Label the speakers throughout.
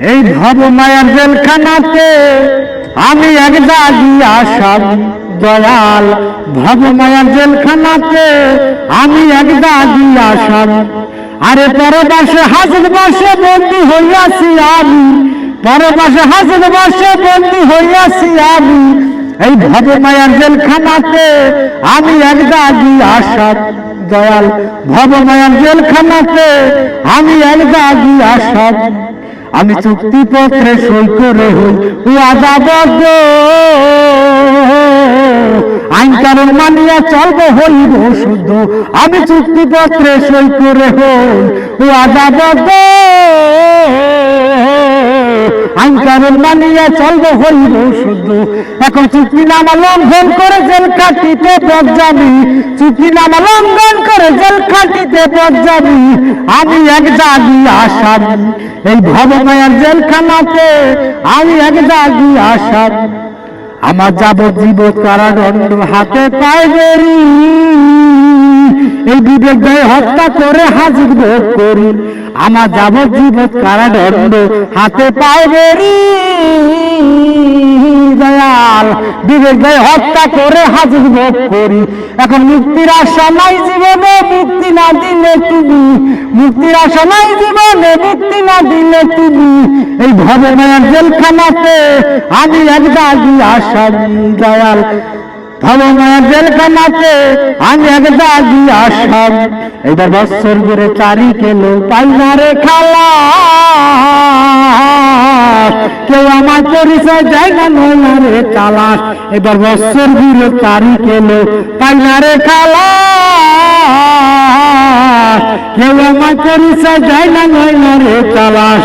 Speaker 1: এই ভব মায়ার জেলখানাতে আমি এক দাগি আসাম দয়াল। ভব মায়ার জেলখানাতে আমি এক দাগি আসাম। আরে পরবাসে হাজর বাসে বন্দী হইয়াছি আমি। পরবাসে হাজর বাসে বন্দী হইয়াছি আমি। এই ভব মায়ার জেলখানাতে আমি এক দাগি আসাম দয়াল। ভব মায়ার জেলখানাতে আমি এক দাগি আসাম আমি চুক্তিপত্রে সই করে হই ওয়াদাবদ্ধ আইন কানুন মানিয়া চলব হইব শুদ্ধ। আমি চুক্তিপত্রে সই করে হই ওয়াদাবদ্ধ আইন কানুন মানিয়া চলবো, হইব শুদ্ধ এখন করে করে আমি এক দাগি আসামি। এই ভবমায়ার জেলখানাতে আমি এক দাগি আসামি। আমার যাবজ্জীব কারাদণ্ড হাতে পায় বেরি এই বিবেক গায়ে হত্যা করে হাজির ভোগ করি। আমার যাবজ্জীব কারাদণ্ড হাতে পায় বেরি। দয়াল বিবেক গায়ে হত্যা করে হাজির ভোগ করি। এখন মুক্তির নাই জীবনে, মুক্তি না দিলে তুমি। মুক্তির নাই জীবনে, মুক্তি না দিলে তুমি। এই ভবনের জেলখানাতে আমি এক দাগি আসামি। দয়াল ভবনের জেলখানাতে আমি এক দাগি আসামি। এবার বৎসর করে তারিখ এলো পাইনারে খালা। কেউ আমার পরিচয় যায় না নয় তালাশ এবার বৎসর ঘুরে তারিখ এলো পাইনারে খালা। কেউ আমার পরিচয় যায় না নয় রে তালাশ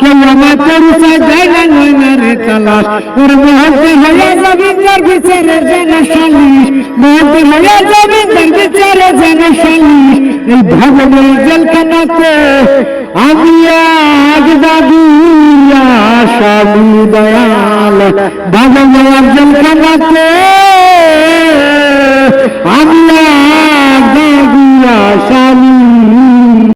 Speaker 1: কেউ আমার পরিচয় দেয় না নয়না রে তালাশ ওর মহতে হইয়া জমিদার বিচারে যেন সালিশ মহতে হইয়া জমিদার বিচারে যেন সালিশ এই ভগবানের জেলখানাতে